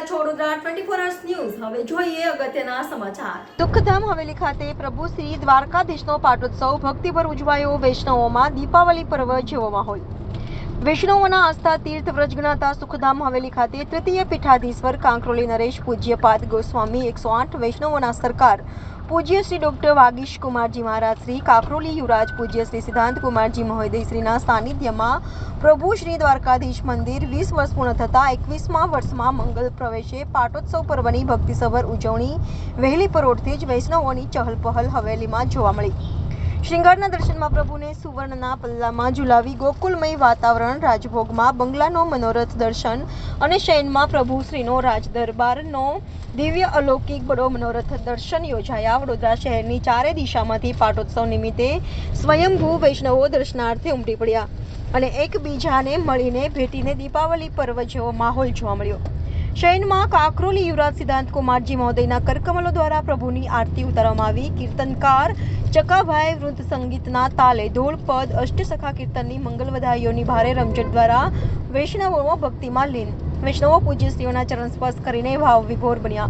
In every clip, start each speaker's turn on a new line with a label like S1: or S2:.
S1: રહ્યા
S2: છો Vadodara twenty four Haveli ખાતે પ્રભુ શ્રી દ્વારકાધીશનો પાટોત્સવ ભક્તિભર ઉજવાયો વૈષ્ણવોમાં દીપાવલી પર્વ જેવો હોય વૈષ્ણવોના આસ્થા તીર્થ વ્રજ ગણાતા સુખધામ હવેલી ખાતે તૃતીય પીઠાધીશ્વર કાંકરોલી નરેશ પૂજ્યપાદ ગોસ્વામી એકસો આઠ વૈષ્ણવોના સરકાર પૂજ્ય શ્રી ડોક્ટર વાગીશ કુમારજી મહારાજ, શ્રી કાકરોલી યુવરાજ પૂજ્ય શ્રી સિદ્ધાંત કુમારજી મહોદય શ્રીના સાનિધ્યમાં પ્રભુ શ્રી દ્વારકાધીશ મંદિર વીસ વર્ષ પૂર્ણ થતાં એકવીસમા વર્ષમાં મંગલ પ્રવેશે પાટોત્સવ પર્વની ભક્તિસભર ઉજવણી વહેલી પરોઢથી જ વૈષ્ણવોની ચહલપહલ હવેલીમાં જોવા મળી. શ્રૃંગારના દર્શનમાં પ્રભુને સુવર્ણના પલ્લામાં ઝુલાવી ગોકુલમય વાતાવરણ, રાજભોગમાં બંગલાનો મનોરથ દર્શન અને શયનમાં પ્રભુ શ્રીનો રાજ દરબારનો દિવ્ય અલૌકિક બડો મનોરથ દર્શન યોજાયા. વડોદરા શહેરની ચારે દિશામાંથી પાટોત્સવ નિમિત્તે સ્વયંભૂ વૈષ્ણવો દર્શનાર્થે ઉમટી પડ્યા અને એકબીજાને મળીને ભેટીને દીપાવલી પર્વ જેવો માહોલ જોવા મળ્યો. શયનમાં કાકરોલી યુવરાજ સિદ્ધાંત કુમારજી મહોદયના કરકમલો દ્વારા પ્રભુની આરતી ઉતારવામાં આવી. કીર્તનકાર ચકાભાઈ વૃંદ સંગીતના તાલે પદ, અષ્ટસખા કીર્તનની મંગલ વધાઈઓની ભારે રમઝટ દ્વારા વૈષ્ણવોમાં ભક્તિમાં લીન. વૈષ્ણવો પૂજ્યશ્રીઓના ચરણ સ્પર્શ કરીને ભાવ વિભોર બન્યા.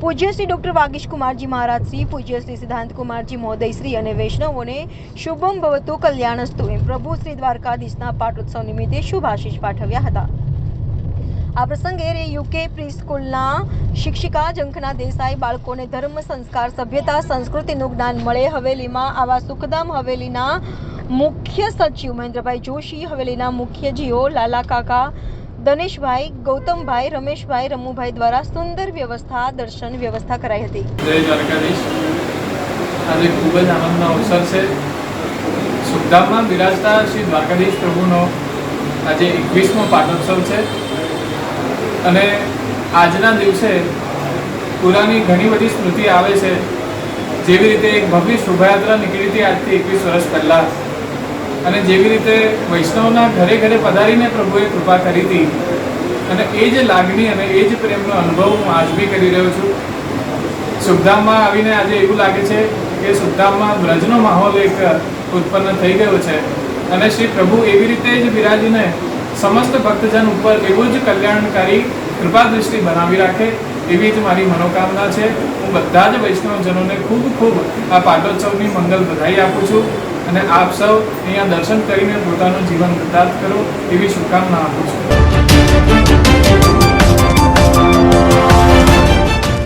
S2: પૂજ્ય શ્રી ડૉક્ટર વાગીશ કુમારજી મહારાજ શ્રી, પૂજ્ય શ્રી સિદ્ધાંત કુમારજી મહોદય શ્રી અને વૈષ્ણવોને શુભમ ભવતુ કલ્યાણસ્તુ. એમ પ્રભુ શ્રી દ્વારકાધીશના પાટોત્સવ નિમિત્તે શુભ આશીષ પાઠવ્યા હતા. આ પ્રસંગે રે યુકે પ્રી સ્કૂલના શિક્ષિકા ઝંખના દેસાઈ બાળકોને ધર્મ સંસ્કાર, સભ્યતા, સંસ્કૃતિનું જ્ઞાન મળે. હવેલીમાં આવા સુખધામ હવેલીના મુખ્ય સચિવ મહેન્દ્રભાઈ જોશી, હવેલીના મુખ્ય જીઓ લાલા કાકા દનેશભાઈ ગૌતમભાઈ, રમેશભાઈ, રમુભાઈ દ્વારા સુંદર વ્યવસ્થા, દર્શન વ્યવસ્થા કરાઈ હતી.
S3: જય ખૂબ જ આનંદનો અવસર છે. સુખધામમાં બિરાજતા શ્રી દ્વારકાધીશ પ્રભુનો આજે એકવીસમો પાટોત્સવ છે. અને આજના દિવસે પુરાની ઘણી બધી સ્મૃતિ આવે છે. જેવી રીતે એક ભવ્ય શોભાયાત્રા નીકળી હતી આજથી એકવીસ વર્ષ પહેલાં. અને જેવી રીતે વૈષ્ણવના ઘરે ઘરે પધારીને પ્રભુએ કૃપા કરી હતી. અને એ જ લાગણી અને એ જ પ્રેમનો અનુભવ હું આજ બી કરી રહ્યો છું. સુખધામમાં આવીને આજે એવું લાગે છે કે સુખધામમાં બ્રજનો માહોલ એક ઉત્પન્ન થઈ ગયો છે. અને શ્રી પ્રભુ એવી રીતે જ બિરાજીને સમસ્ત ભક્તજન ઉપર એવું જ કલ્યાણકારી કૃપા દૃષ્ટિ બનાવી રાખે એવી જ મારી મનોકામના છે. હું બધા જ વૈષ્ણવજનોને ખૂબ ખૂબ આ પાટોત્સવની મંગલ બધાઈ આપું છું અને આપ સૌ અહીંયા દર્શન કરીને પોતાનું જીવન વૃદ્ધાર્થ કરો એવી શુભકામના આપું છું.